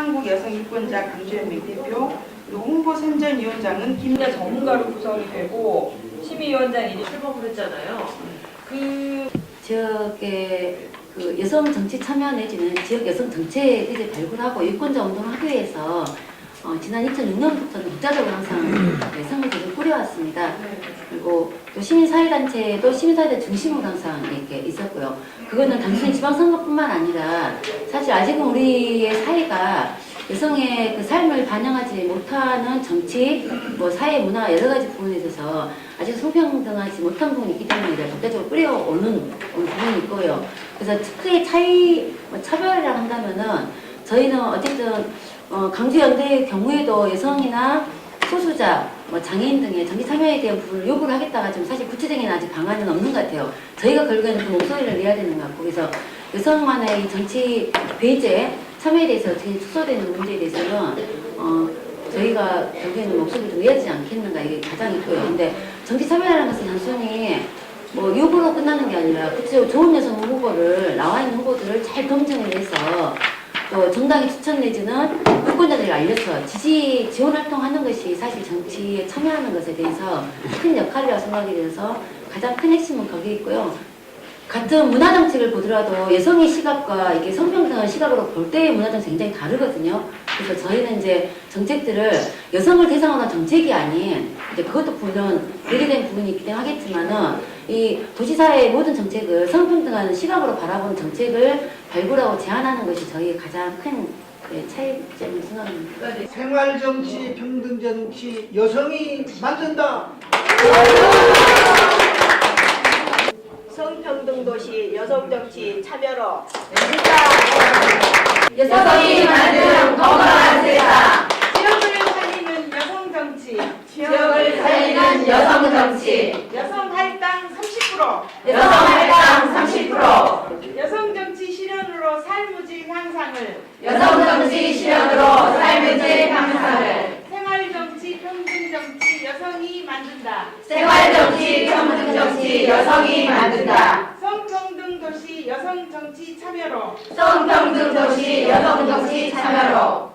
한국 여성 유권자 강주연맹 대표, 그리고 홍보 선전위원장은 김 분야 전문가로 구성이 되고 심의위원장이 출범을 했잖아요. 그 지역의 그 여성 정치 참여 내지는 지역 여성 정책을 발굴하고 유권자 운동을 하기 위해서 어, 지난 2006년부터는 국자적으로 항상 네, 선거제를 꾸려왔습니다. 그리고 또 시민사회단체도 시민사회단 중심으로 항상 이렇게 있었고요. 그거는 단순히 지방선거뿐만 아니라 사실 아직은 우리의 사회가 여성의 그 삶을 반영하지 못하는 정치, 뭐 사회 문화 여러 가지 부분에 있어서 아직 성평등하지 못한 부분이 있기 때문에 이제 국가적으로 끌어오는 부분이 있고요. 그래서 크게 차이, 뭐 차별이라 한다면은 저희는 어쨌든 어, 강주연대의 경우에도 여성이나 소수자, 뭐 장애인 등의 정치 참여에 대한 부분을 요구를 하겠다가 지금 사실 구체적인 아직 방안은 없는 것 같아요. 저희가 결국에는 그 목소리를 내야 되는 것 같고 그래서 여성만의 이 정치 배제 참여에 대해서 어떻게 축소되는 문제에 대해서는 어, 저희가 결국에는 목소리를 좀 내야 되지 않겠는가 이게 가장 있고요. 근데 정치 참여라는 것은 단순히 뭐 요구로 끝나는 게 아니라 구체적으로 좋은 여성 후보를 나와 있는 후보들을 잘 검증을 해서 또 정당의 추천 내지는 유권자들이 알려서 지지 지원 활동하는 것이 사실 정치에 참여하는 것에 대해서 큰 역할이라고 생각이 돼서 가장 큰 핵심은 거기 있고요. 같은 문화 정책을 보더라도 여성의 시각과 이게 성평등한 시각으로 볼 때의 문화 정책 굉장히 다르거든요. 그래서 저희는 이제 정책들을 여성을 대상으로 한 정책이 아닌 이제 그것도 물론 예리된 부분이 있긴 하겠지만은 이 도시사회의 모든 정책을 성평등한 시각으로 바라보는 정책을 발굴하고 제안하는 것이 저희의 가장 큰 네, 차이점을 생각합니다. 생활 정치, 평등 정치, 여성이 만든다. 성평등 도시 여성 정치 참여로 여성이 만드는 건강한 세 향상을 여성 정치 실현으로 삶의 재향상을 생활 정치 평등 정치 여성이 만든다. 생활 정치 평등 정치 여성이 만든다. 성평등 도시 여성 정치 참여로 성평등 도시 여성 정치 참여로